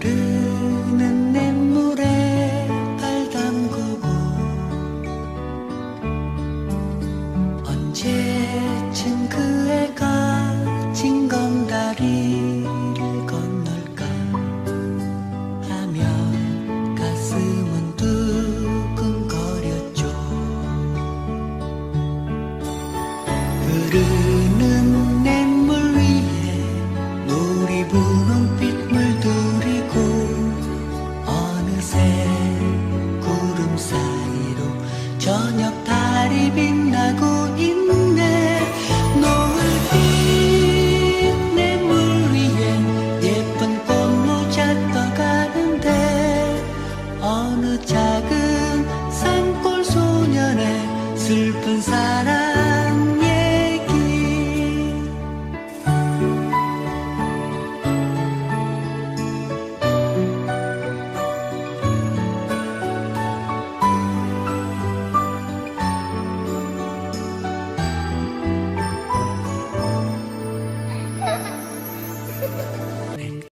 흐르는 냇물에 발 담그고 언제쯤 그 애가 진검다리를 건널까 하며 가슴은 두근거렸죠. 위에 물이 부는 빛 사이로 저녁 달이 빛나고 있네. 노을빛 내 물 위에 예쁜 꽃모자 떠가는데 어느 작은 산골 소년의 슬픈 사랑